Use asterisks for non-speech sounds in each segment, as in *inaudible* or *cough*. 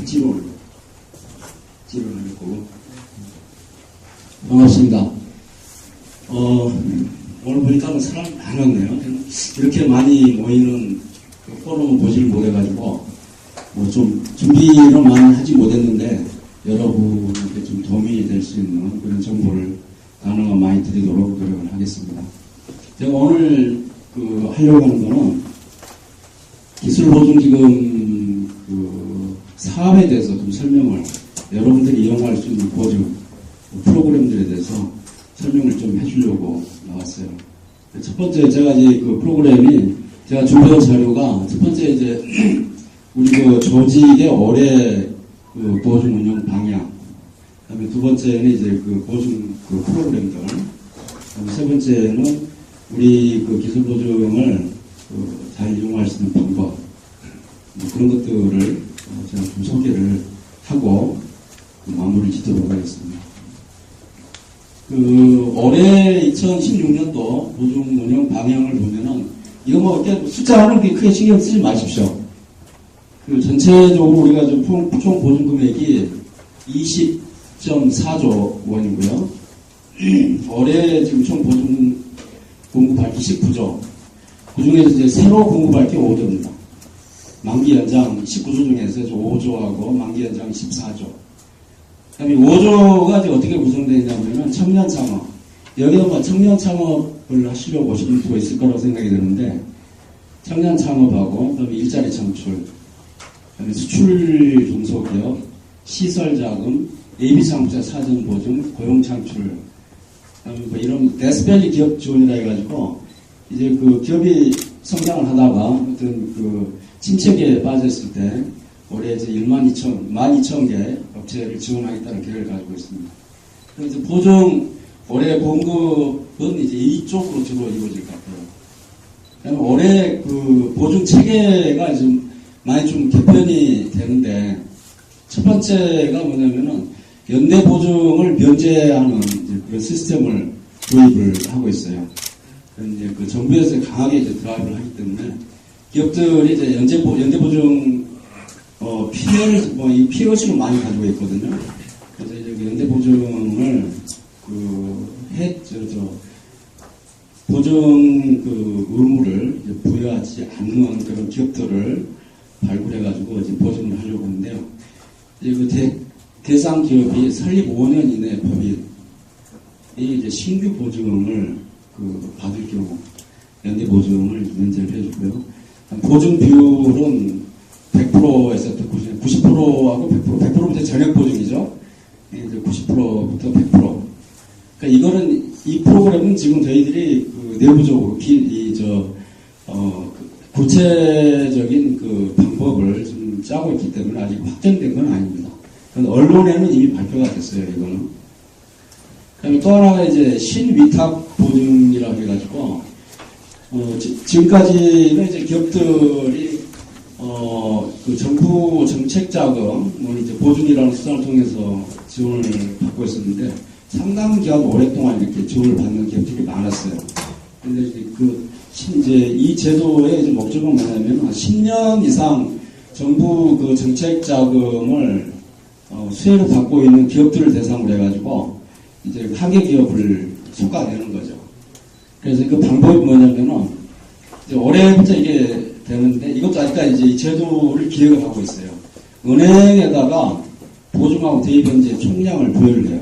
박지원 지원하고 반갑습니다. 어, 오늘 보니까 사람 많았네요. 이렇게 많이 모이는 그 포럼을 보지를 못해가지고 뭐 좀 준비를 많이 하지 못했는데 여러분한테 좀 도움이 될 수 있는 그런 정보를 가능한 많이 드리도록 노력을 하겠습니다. 제가 오늘 그 하려고 하는 거는 기술보증 지금 그 사업에 대해서 좀 설명을 여러분들이 이용할 수 있는 보증 프로그램들에 대해서 설명을 좀 해주려고 나왔어요. 첫 번째 제가 이제 그 프로그램이 제가 준비한 자료가 첫 번째 이제 *clears throat* 우리 그 조직의 올해 그 보증 운영 방향, 그다음에 두 번째는 이제 그 보증 그 프로그램들, 세 번째는 우리 그 기술 보증을 그 잘 이용할 수 있는 방법 뭐 그런 것들을 어, 제가 좀 소개를 하고 그 마무리 짓도록 하겠습니다. 그 올해 2016년도 보증 운영 방향을 보면은 이거 뭐 이렇게 숫자는 그렇게 크게 신경 쓰지 마십시오. 그 전체적으로 우리가 좀 총, 총 보증 금액이 20.4조 원이고요. *clears throat* 올해 지금 총 보증 공급할 게 19조. 그 중에서 이제 새로 공급할 게 5조입니다. 만기 연장 19조 중에서 5조하고 만기 연장 14조. 그다음에 5조가 이제 어떻게 구성되어 있냐면 청년 창업. 여기도 뭐 청년 창업을 하시려고 오시는 분도 있을 거라고 생각이 드는데 청년 창업하고 그다음에 일자리 창출, 그다음에 수출 중소기업, 시설 자금, 예비 창업자 사전 보증, 고용 창출, 그다음에 뭐 이런 데스밸리 기업 지원이라 해가지고 이제 그 기업이 성장을 하다가 어떤 그 침체기에 빠졌을 때 올해 이제 1만 2천, 1만 2천 개 업체를 지원하겠다는 계획을 가지고 있습니다. 그래서 보증 올해 공급은 이제 이쪽으로 주로 이루어질 것 같아요. 올해 그 보증 체계가 좀 많이 좀 개편이 되는데 첫 번째가 뭐냐면은 연대 보증을 면제하는 그런 시스템을 도입을 하고 있어요. 이제 그 정부에서 강하게 이제 드라이브를 하기 때문에 기업들이 이제 연재 보, 연대 보증 어, 피해를 뭐이 피해의식을 많이 가지고 있거든요. 그래서 이제 그 연대 보증을 그 해 저 저 보증 그 의무를 부여하지 않는 그런 기업들을 발굴해가지고 이제 보증을 하려고 하는데요. 이제 그 대, 대상 기업이 설립 5년 이내 법인 이 이제 신규 보증을 그 받을 경우 연대 보증을 면제를 해주고요. 보증 비율은 100%에서 90%하고 100%, 100%는 이제 전액 보증이죠. 이제 90%부터 100%. 그러니까 이거는 이 프로그램은 지금 저희들이 그 내부적으로 기, 이, 저, 어, 그 구체적인 그 방법을 좀 짜고 있기 때문에 아직 확정된 건 아닙니다. 언론에는 이미 발표가 됐어요, 이거는. 그다음에 또 하나가 이제 신위탁 보증이라고 해가지고, 어, 지, 지금까지는 이제 기업들이 어, 그 정부 정책 자금을 이제 보증이라는 수단을 통해서 지원을 받고 있었는데 상당 기간 오랫동안 이렇게 지원을 받는 기업들이 많았어요. 근데 이제 그 이제 이 제도의 이제 목적은 뭐냐면 10년 이상 정부 그 정책 자금을 어, 수혜를 받고 있는 기업들을 대상으로 해가지고 이제 하계 기업을 촉과되는 거죠. 그래서 그 방법이 뭐냐면은 올해부터 이게 되는데 이것도 아직까지 이제 이 제도를 기획을 하고 있어요. 은행에다가 보증하고 대입변제 총량을 부여를 해요.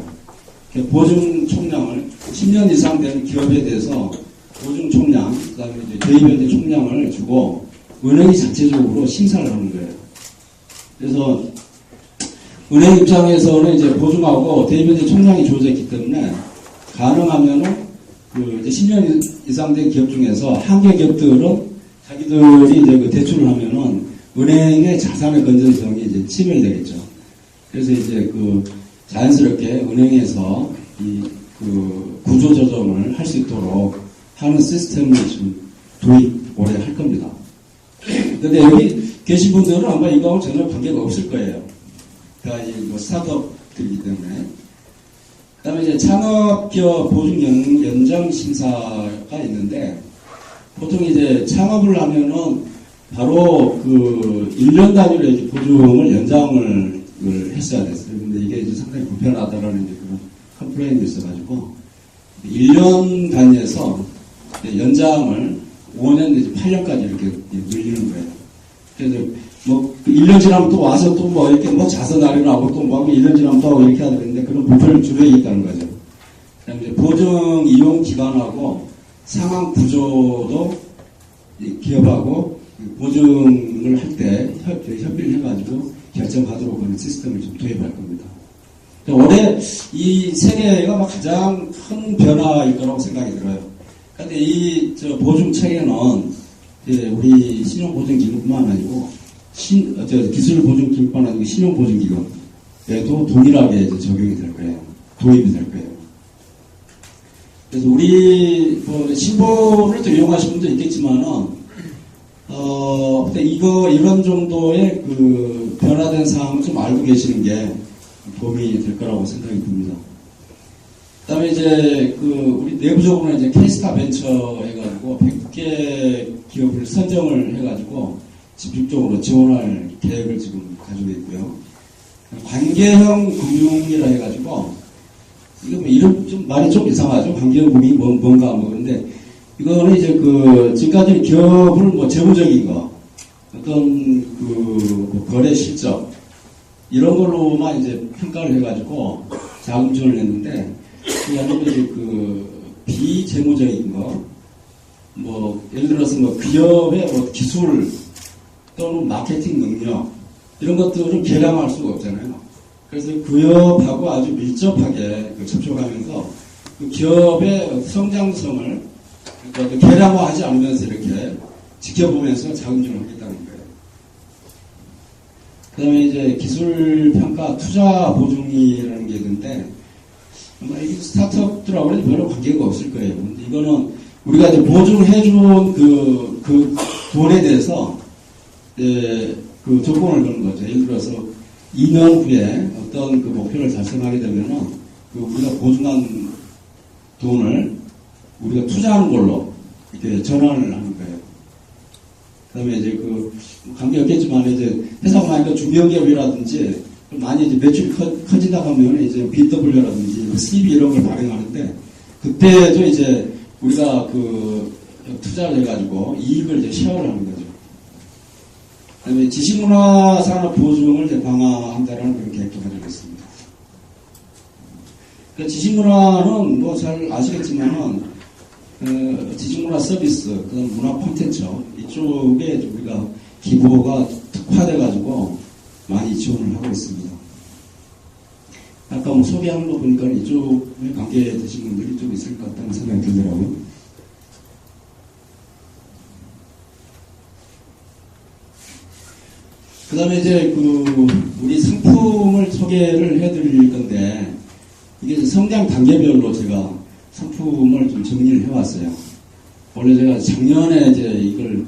보증 총량을 10년 이상 된 기업에 대해서 보증 총량, 그다음에 이제 대입변제 총량을 주고 은행이 자체적으로 심사를 하는 거예요. 그래서 은행 입장에서는 이제 보증하고 대입변제 총량이 주어져 있기 때문에 가능하면은 그 이제 10년 이상 된 기업 중에서 한개 기업들은 자기들이 이제 그 대출을 하면은 은행의 자산의 건전성이 이제 침해되겠죠. 그래서 이제 그 자연스럽게 은행에서 이 그 구조 조정을 할 수 있도록 하는 시스템을 지금 도입 올해 할 겁니다. 근데 여기 계신 분들은 아마 이거하고 전혀 관계가 없을 거예요. 그러니까 이 뭐 스타트업들이기 때문에. 그 다음에 이제 창업기업 보증 연, 연장 심사가 있는데 보통 이제 창업을 하면은 바로 그 1년 단위로 이제 보증을 연장을 을 했어야 됐어요. 근데 이게 이제 상당히 불편하다라는 이제 그런 컴플레인이 있어가지고 1년 단위에서 연장을 5년 내지 8년까지 이렇게 늘리는 거예요. 그래서 뭐 1년 지나면 또 와서 또 뭐 이렇게 뭐 자서 날이라고 또뭐 1년 지나면 또 하고 이렇게 하야 되는데 그런 불편을 줄여야겠다는 거죠. 그다음에 보증 이용 기간하고 상황 구조도 이 기업하고 그 보증을 할 때 협의를 해가지고 결정하도록 하는 시스템을 좀 도입할 겁니다. 올해 이 세계가 막 가장 큰 변화일 거라고 생각이 들어요. 근데 이저 보증 체계는 우리 신용 보증 기금뿐만 아니고 신, 기술 보증 아니고 신용 보증 기금에도 동일하게 적용이 될 거예요. 도입이 될 거예요. 그래서 우리 뭐 신보를 또 이용하시는 분도 있겠지만은 어, 근데 이거 이런 정도의 그 변화된 사항을 좀 알고 계시는 게 도움이 될 거라고 생각이 듭니다. 그다음에 이제 그 우리 내부적으로 이제 케이스타 벤처 해가지고 100개 기업을 선정을 해가지고 집중적으로 지원할 계획을 지금 가지고 있고요. 관계형 금융이라 해가지고 이거 뭐 이름 좀 말이 좀 이상하죠. 관계형 금융이 뭐, 뭔가 뭐 근데 이거는 이제 그 지금까지 기업을 뭐 재무적인 거 어떤 그뭐 거래 실적 이런 걸로만 이제 평가를 해가지고 자금 지원을 했는데 아니면 이제 그 비재무적인 거, 뭐 예를 들어서 뭐 기업의 뭐 기술 또는 마케팅 능력 이런 것들은 계량할 수가 없잖아요. 그래서 기업하고 아주 밀접하게 그 접촉하면서 그 기업의 성장성을 그러니까 계량화하지 않으면서 이렇게 지켜보면서 자금 지원을 하겠다는 거예요. 그 다음에 이제 기술평가 투자 보증이라는 게 있는데, 아마 이게 스타트업들하고는 별로 관계가 없을 거예요. 이거는 우리가 이제 보증해준 그, 그 돈에 대해서, 예, 그 조건을 거는 거죠. 예를 들어서 2년 후에 어떤 그 목표를 달성하게 되면은 그 우리가 보증한 돈을 우리가 투자하는 걸로 이렇게 전환을 하는 거예요. 그 다음에 이제 그, 관계 없겠지만, 이제 회사가 많으니까 중견기업이라든지, 많이 이제 매출이 커, 커진다 하면 이제 BW라든지 CB 이런 걸 발행하는데, 그때도 이제 우리가 그 투자를 해가지고 이익을 이제 쉐어를 하는 거죠. 그 다음에 지식문화 산업 보증을 이제 강화한다는 그런 계획도 가지고 있습니다. 그 지식문화는 뭐 잘 아시겠지만은 그 지식문화 서비스, 그 문화 콘텐츠 이쪽에 우리가 기부가 특화돼 가지고 많이 지원을 하고 있습니다. 아까 뭐 소개하는 거 보니까 이쪽에 관계되신 분들이 좀 있을 것 같다는 생각이 들더라고요. 그 다음에 이제 그 우리 상품을 소개를 해드릴 건데 이게 성장 단계별로 제가 상품을 좀 정리를 해왔어요. 원래 제가 작년에 이제 이걸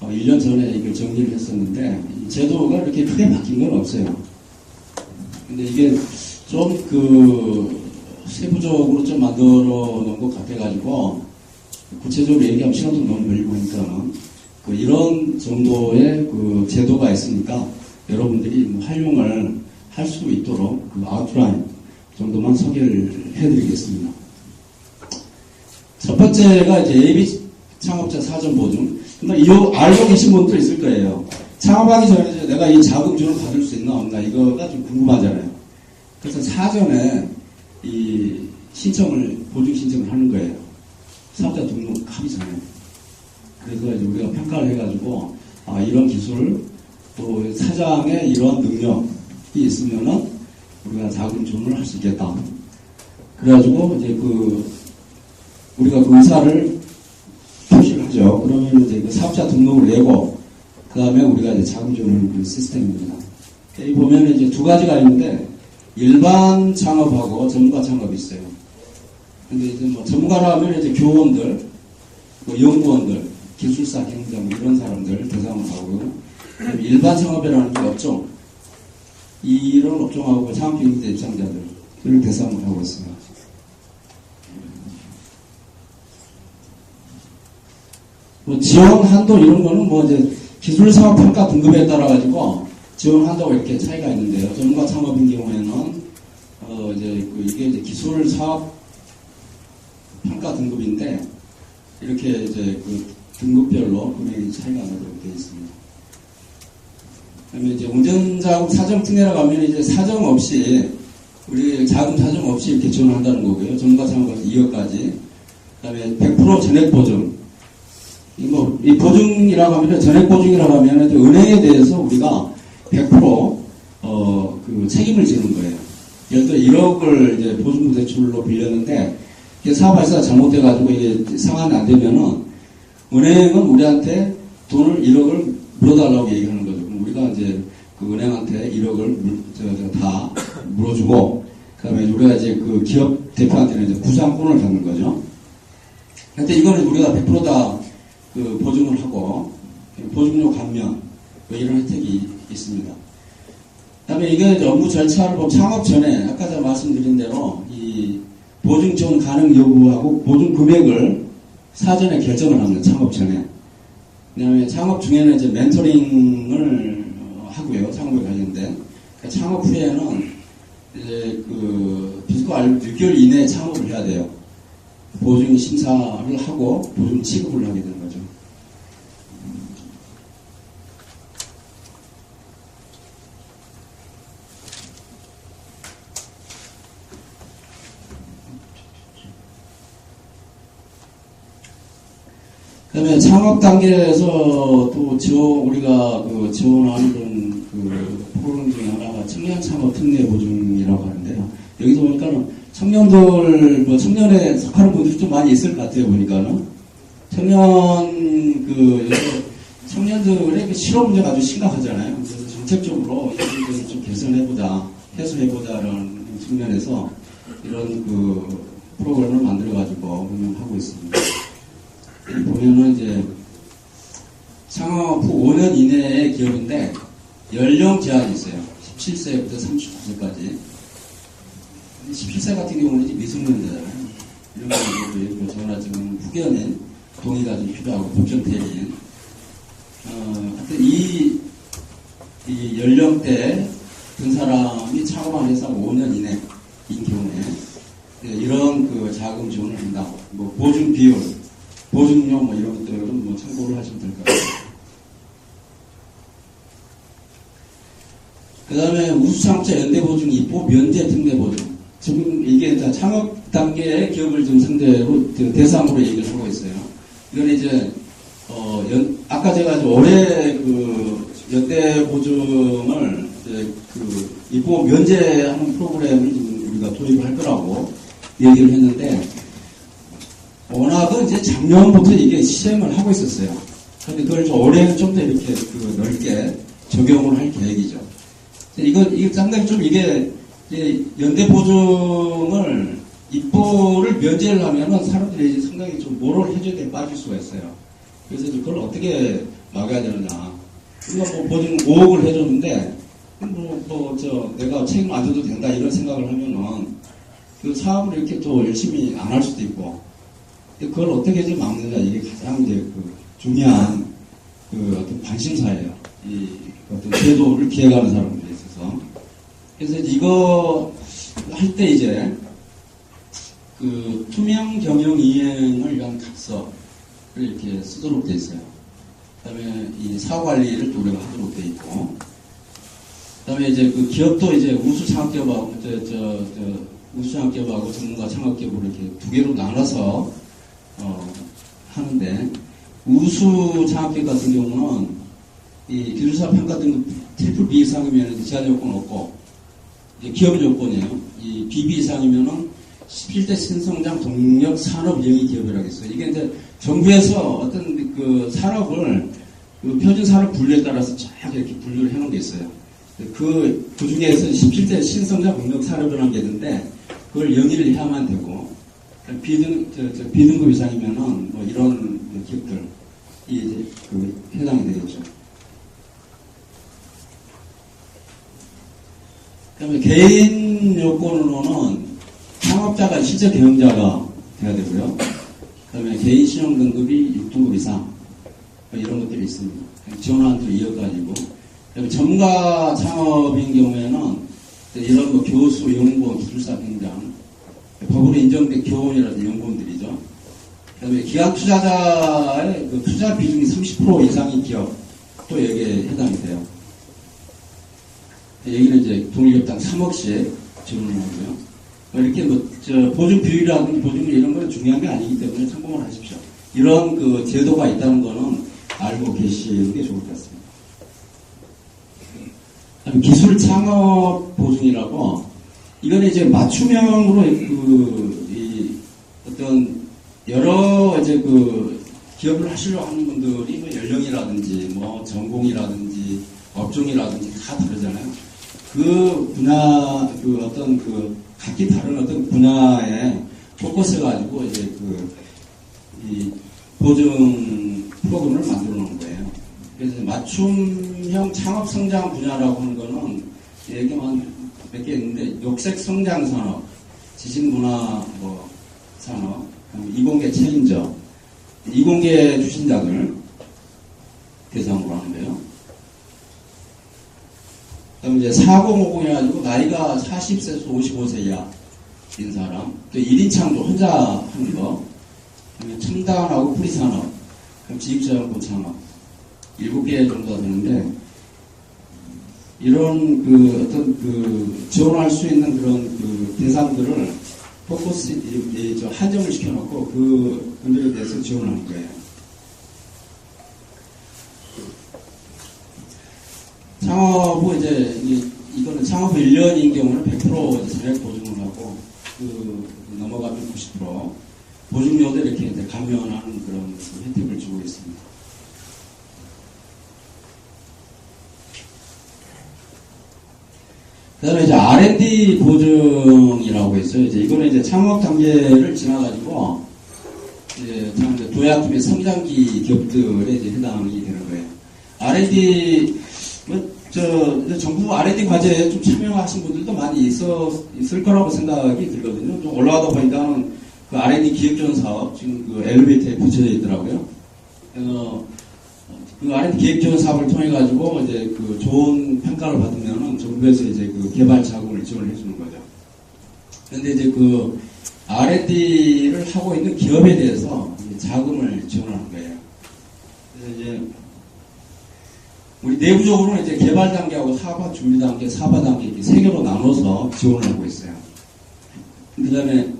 어, 1년 전에 이걸 정리를 했었는데 제도가 이렇게 크게 바뀐 건 없어요. 근데 이게 좀 그 세부적으로 좀 만들어 놓은 것 같아가지고 구체적으로 얘기하면 시간도 너무 걸리고 하니까 그 이런 정도의 그 제도가 있으니까 여러분들이 뭐 활용을 할 수 있도록 그 아웃라인 정도만 소개를 해드리겠습니다. 첫 번째가 이제 예비 창업자 사전 보증. 근데 이거 알고 계신 분도 있을 거예요. 창업하기 전에 내가 이 자금주를 받을 수 있나 없나 이거가 좀 궁금하잖아요. 그래서 사전에 이 신청을 보증 신청을 하는 거예요. 사업자 등록하기 전에. 그래서 이제 우리가 평가를 해가지고 아 이런 기술 또 사장의 이런 능력이 있으면은 우리가 자금 지원을 할 수 있겠다. 그래가지고 이제 그 우리가 그 의사를 표시를 하죠. 그러면 이제 그 사업자 등록을 내고 그 다음에 우리가 이제 자금 지원하는 그 시스템입니다. 여기 보면 이제 두 가지가 있는데 일반 창업하고 전문가 창업이 있어요. 근데 이제 뭐 전문가라면 이제 교원들, 뭐 연구원들, 기술사 경영 이런 사람들 대상으로 하고요. 일반 창업이라는 게 업종, 이런 업종하고 창업경제 입장자들을 대상으로 하고 있습니다. 뭐 지원 한도 이런 거는 뭐 이제 기술 사업 평가 등급에 따라 가지고 지원한다고 이렇게 차이가 있는데요. 전문가 창업인 경우에는 어 이제 그 이게 이제 기술 사업 평가 등급인데 이렇게 이제 그 등급별로 금액이 차이가 나도록 되어 있습니다. 그다음에 이제 운전자금 사정 특례라고 하면 이제 사정 없이 우리 자금 사정 없이 이렇게 지원한다는 거고요. 전문가 창업은 2억까지. 그다음에 100% 전액 보증. 이 뭐, 이 보증이라고 하면, 전액 보증이라고 하면, 은행에 대해서 우리가 100% 어, 그 책임을 지는 거예요. 예를 들어 1억을 이제 보증금 대출로 빌렸는데, 사업 발사가 잘못돼가지고 이게 상환이 안 되면은, 은행은 우리한테 돈을 1억을 물어달라고 얘기하는 거죠. 그럼 우리가 이제 그 은행한테 1억을 물, 저, 저, 다 물어주고, 그 다음에 우리가 이제 그 기업 대표한테는 이제 구상권을 갖는 거죠. 근데 이거는 우리가 100%다 그 보증을 하고 보증료 감면 뭐 이런 혜택이 있습니다. 그 다음에 이게 이제 업무 절차를 보면 창업 전에 아까 제가 말씀드린 대로 이 보증 지원 가능 여부하고 보증 금액을 사전에 결정을 합니다. 창업 전에. 그다음에 창업 중에는 이제 멘토링을 어, 하고요. 창업에 관련된. 그러니까 창업 후에는 이제 그 비즈코 6개월 이내에 창업을 해야 돼요. 보증 심사를 하고 보증 취급을 하게 되는. 그 창업 단계에서 또 지원 우리가 그 지원하는 그 프로그램 중에 하나가 청년 창업 특례 보증이라고 하는데요. 여기서 보니까는 청년들 뭐 청년에 속하는 분들이 좀 많이 있을 것 같아요 보니까는 청년 그 청년들의 그 실업 문제가 아주 심각하잖아요. 그래서 정책적으로 이 문제를 좀 개선해보자, 해소해보자라는 측면에서 이런 그 프로그램을 만들어가지고 운영하고 있습니다. 보면은 이제 창업 후 5년 이내의 기업인데 연령 제한이 있어요. 17세부터 39세까지. 17세 같은 경우는 미성년자잖아요. 이런 경우도 저나 지금 후견인 동의가 좀 필요하고 법정 대리인. 어, 하여튼 이, 이 연령대 든 사람이 창업한 회사 5년 이내인 경우에 네, 이런 그 자금 지원을 한다. 뭐 보증 비율, 보증료 뭐 이런 것들은 뭐 참고를 하시면 될 것 같아요. 그 다음에 우수창업자 연대보증 입보 면제 특례보증. 지금 이게 다 창업 단계의 기업을 좀 상대로 그 대상으로 얘기를 하고 있어요. 이건 이제 어, 연- 아까 제가 올해 그 연대 보증을 이제 그 입보 면제하는 프로그램을 지금 우리가 도입을 할 거라고 얘기를 했는데 워낙은 이제 작년부터 이게 시행을 하고 있었어요. 그런데 그걸 좀 올해는 좀더 이렇게 그 넓게 적용을 할 계획이죠. 이거, 이게 상당히 좀 이게, 연대 보증을, 입보를 면제를 하면은 사람들이 상당히 좀 뭐를 해줘야 돼 빠질 수가 있어요. 그래서 그걸 어떻게 막아야 되느냐. 우리가 뭐 보증 5억을 해줬는데, 뭐, 뭐, 저, 내가 책임 안 져도 된다 이런 생각을 하면은, 그 사업을 이렇게 또 열심히 안 할 수도 있고, 그걸 어떻게 좀 막느냐, 이게 가장 이제 그 중요한 그 어떤 관심사예요. 이 어떤 제도를 기획하는 사람들에 있어서. 그래서 이거 할 때 이제 그 투명 경영 이행을 위한 각서를 이렇게 쓰도록 돼 있어요. 그다음에 이 사후 관리를 또 우리가 하도록 돼 있고. 그다음에 이제 그 기업도 이제 우수 창업기업하고 저, 저, 저 우수 창업기업하고 전문가 창업기업으로 이렇게 두 개로 나눠서 어, 하는데 우수 창업기업 같은 경우는 이 기술사 평가 등급 트리플 B 이상이면 제한 요건 없고 기업 요건이에요. 이 BB 이상이면은 17대 신성장 동력 산업 영위 기업이라고 했어요. 이게 이제 정부에서 어떤 그 산업을 그 표준 산업 분류에 따라서 쫙 이렇게 분류를 해놓은 게 있어요. 그, 그 중에서 17대 신성장 동력 산업이라는 게 있는데 그걸 영위를 해야만 되고 비등, 저, 저 비등급 이상이면은 뭐 이런 기업들 이 이제 그 해당이 되겠죠. 그다음에 개인 요건으로는 창업자가 실제 경영자가 돼야 되고요. 그다음에 개인 신용 등급이 6등급 이상. 뭐 이런 것들이 있습니다. 데 이어가지고. 그다음에 전문가 창업인 경우에는 이런 뭐 교수, 연구원, 기술사 공장, 법으로 인정된 교원이라든지 연구원들이죠. 그다음에 기관 투자자의 그 투자 비중이 30% 이상인 기업도 여기에 해당이 돼요. 여기는 이제 동일협당 3억씩 지원을 하고요. 뭐 이렇게 뭐, 저, 보증 비율이라든지 보증률 이런 거는 중요한 게 아니기 때문에 참고만 하십시오. 이런 그 제도가 있다는 거는 알고 계시는 게 좋을 것 같습니다. 기술 창업 보증이라고, 이거는 이제 맞춤형으로 그, 이, 어떤, 여러 이제 그, 기업을 하시려고 하는 분들이 뭐 연령이라든지, 뭐 전공이라든지, 업종이라든지 다 다르잖아요. 그 분야, 그 어떤 그, 각기 다른 어떤 분야에 포커스해가지고 이제 그, 이 보증 프로그램을 만들어 놓은 거예요. 그래서 맞춤형 창업 성장 분야라고 하는 거는 얘기만 몇 개 있는데 녹색 성장 산업, 지식 문화 뭐 산업, 이공계 책임져, 이공계 추진자들 대상으로 하는데요. 그다음에 이제 4050 해가지고 나이가 40세에서 55세 이하 인 사람, 또 1인 창조 혼자 하는 거, 그다음에 첨단하고 뿌리 산업, 그럼 지입자원부 창업, 7개 정도가 되는데, 이런 그 어떤 그 지원할 수 있는 그런 그 대상들을 포커스, 이- 이- 저 한정을 시켜놓고 그 분들에 대해서 지원하는 거예요. 창업후 이제 이- 이거는 창업 후 1년인 경우는 100% 이제 전액 보증을 하고 그 넘어가면 90% 보증료도 이렇게 이제 감면하는 그런 그 혜택을 주고 있습니다. 그다음에 이제 R&D 보증이라고 있어요. 이제 이거는 이제 창업 단계를 지나가지고 이제 참 이제 도약 및 성장기 기업들에 이제 해당이 되는 거예요. R&D 뭐, 저, 정부 R&D 과제에 좀 참여하신 분들도 많이 있어, 있을 거라고 생각이 들거든요. 좀 올라가다 보니까는 그 R&D 기획전 사업, 지금 그 엘리베이터에 붙여져 있더라고요. 어, 그 R&D 기획전 사업을 통해 가지고 이제 그 좋은 평가를 받으면은 정부에서 이제 그 개발 자금을 지원을 해주는 거죠. 근데 이제 그 R&D를 하고 있는 기업에 대해서 자금을 지원하는 거예요. 그래서 이제 우리 내부적으로는 이제 개발 단계하고 사업화 준비 단계, 사업화 단계 이렇게 세 개로 나눠서 지원을 하고 있어요. 그 다음에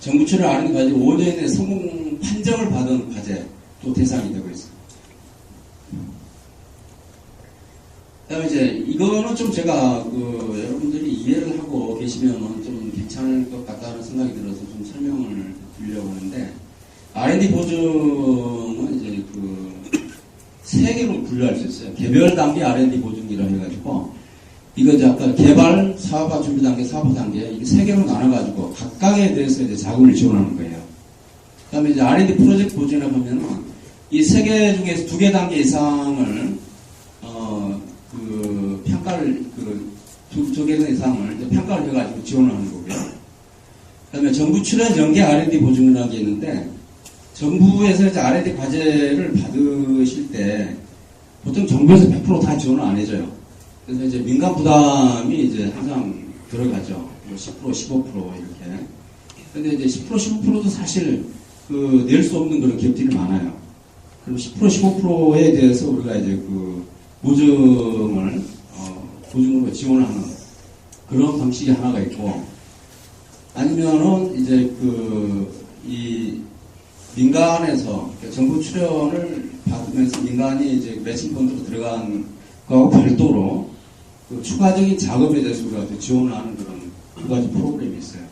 정부 출을 아는 과제 5년의 성공 판정을 받은 과제 또 대상이 되고 있어요. 그 다음에 이제 이거는 좀 제가 그 여러분들이 이해를 하고 계시면은 좀 괜찮을 것 같다는 생각이 들어서 좀 설명을 드리려고 하는데 R&D 보증은 이제 그 세 개로 분류할 수 있어요. 개별 단계 R&D 보증이라 해가지고 이거 이제 아까 개발, 사업화 준비 단계, 사업화 단계 이게 세 개로 나눠가지고 각각에 대해서 이제 자금을 지원하는 거예요. 그다음에 이제 R&D 프로젝트 보증이라고 하면은 이 세 개 중에서 두 개 단계 이상을 어 그 평가를 그두개 이상을 이제 평가를 해가지고 지원하는 거고요. 그다음에 정부 출연 연계 R&D 보증이라는 게 있는데 정부에서 이제 R&D 과제를 받으실 때 보통 정부에서 100%다 지원을 안 해줘요. 그래서 이제 민간 부담이 이제 항상 들어가죠. 뭐 10%, 15% 이렇게. 근데 이제 10%, 15%도 사실 그 낼 수 없는 그런 기업들이 많아요. 그럼 10%, 15%에 대해서 우리가 이제 그 보증을 어, 보증으로 지원하는 그런 방식이 하나가 있고 아니면은 이제 그 이 민간에서 정부 출연을 받으면서 민간이 이제 매칭 펀드로 들어간 거하고 별도로 그 추가적인 작업에 대해서 우리가 또 지원하는 그런 두 가지 프로그램이 있어요.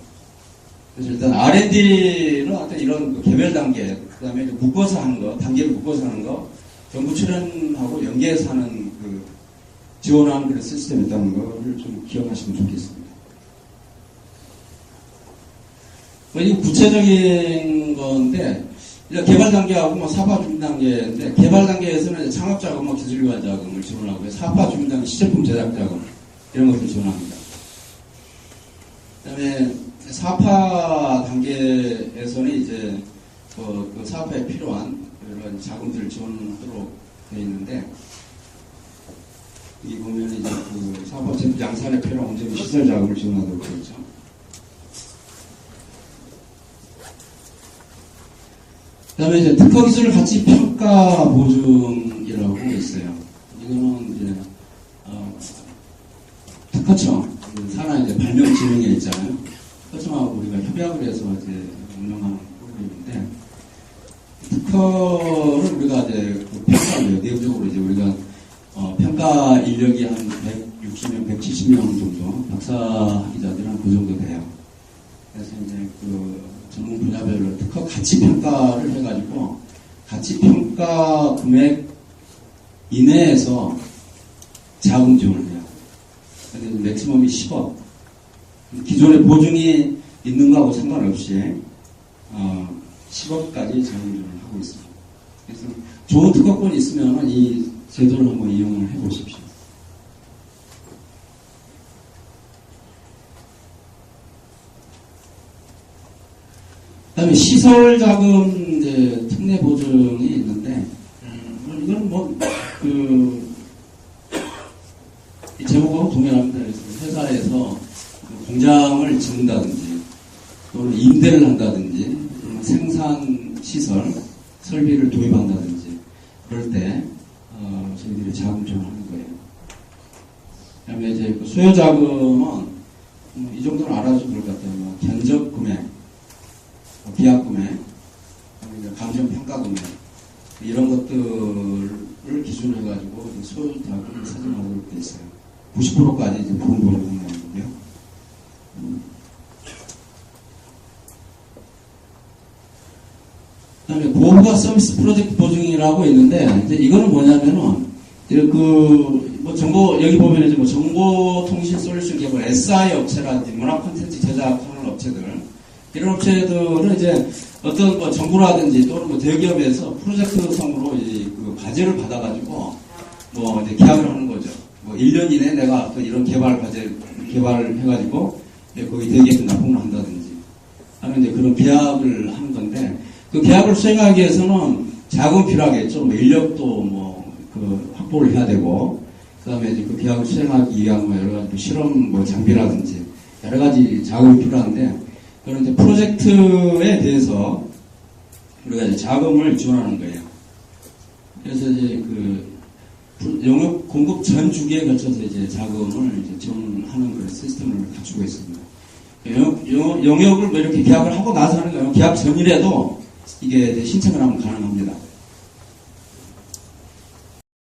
그래서 일단 R&D는 어떤 이런 그 개별 단계, 그 다음에 묶어서 하는 거, 단계를 묶어서 하는 거, 정부 출연하고 연계해서 하는 그 지원하는 그런 시스템이 있다는 거를 좀 기억하시면 좋겠습니다. 뭐 이거 구체적인 건데, 이제 개발 단계하고 뭐 사업화 준비 단계인데, 개발 단계에서는 창업 자금, 뭐 기술 기반 자금을 지원하고요. 사업화 준비 단계 시제품 제작 자금, 이런 것을 지원합니다. 그 다음에 사업화 단계에서는 이제 그, 그 사업에 필요한 이런 자금들을 지원하도록 되어 있는데 이 보면 이제 그 사업업체 양산에 필요한 온전히 시설 자금을 지원하도록 되어 있죠. 그 다음에 이제 특허 기술 가치 평가 보증이라고 있어요. 이거는 이제 어, 특허청 그 산하 이제 발명 진흥에 있잖아요. 특허청하고 우리가 협약을 해서 이제 운영하는 프로그램인데 특허를 우리가 이제 그 평가를 내부적으로 이제 우리가 어, 평가 인력이 한 160명, 170명 정도 박사 학위자들 한그 정도 돼요. 그래서 이제 그 전문 분야별로 특허 가치 평가를 해가지고 가치 평가 금액 이내에서 자금 지원을 해요. 근데 맥시멈이 10억. 기존의 보증이 있는 거하고 상관없이 어, 10억까지 자금 지원을 하고 있습니다. 그래서 좋은 특허권이 있으면 이 제도를 한번 이용을 해보십시오. 그다음에 시설 자금 이제 특례 보증이 있는데 음, 이건 뭐그 제목하고 동일합니다. 회사에서 그 공장을 짓는다든지 또는 임대를 한다든지 시설 설비를 도입한다든지 그럴 때 어, 저희들이 자금 지원하는 거예요. 그다음에 이제 그 수요 자금은 음, 이 정도는 알아주면 될것 같아요. 뭐 견적 금액, 뭐 비약 금액, 감정 평가 금액 이런 것들을 기준으로 해가지고 수요 자금을 사정하도록 돼 있어요. 90%까지 이제 보험 보증하는 거고요. 그 다음에 보험과 서비스 프로젝트 보증이라고 있는데 이제 이거는 뭐냐면은 이제 그뭐 정보 여기 보면 이제 뭐 정보통신 솔루션 개발 SI 업체라든지 문화 콘텐츠 제작하는 업체들 이런 업체들은 이제 어떤 뭐 정부라든지 또는 뭐 대기업에서 프로젝트성으로 이그 과제를 받아가지고 뭐 이제 계약을 하는 거죠. 뭐 1년 이내에 내가 어떤 이런 개발 과제 개발을 해가지고 거기 대기업에 납품을 한다든지 하는 이제 그런 계약을 하는 그 계약을 수행하기 위해서는 자금 필요하겠죠. 뭐 인력도 뭐 그 확보를 해야 되고 그다음에 그 계약을 수행하기 위한 뭐 여러 가지 뭐 실험 뭐 장비라든지 여러 가지 자금이 필요한데 그런 이제 프로젝트에 대해서 우리가 이제 자금을 지원하는 거예요. 그래서 이제 그 영역 공급 전 주기에 걸쳐서 이제 자금을 이제 지원하는 그런 시스템을 갖추고 있습니다. 영역, 영역, 영역을 뭐 이렇게 계약을 하고 나서 하는 거예요. 계약 전일에도 이게 신청을 하면 가능합니다.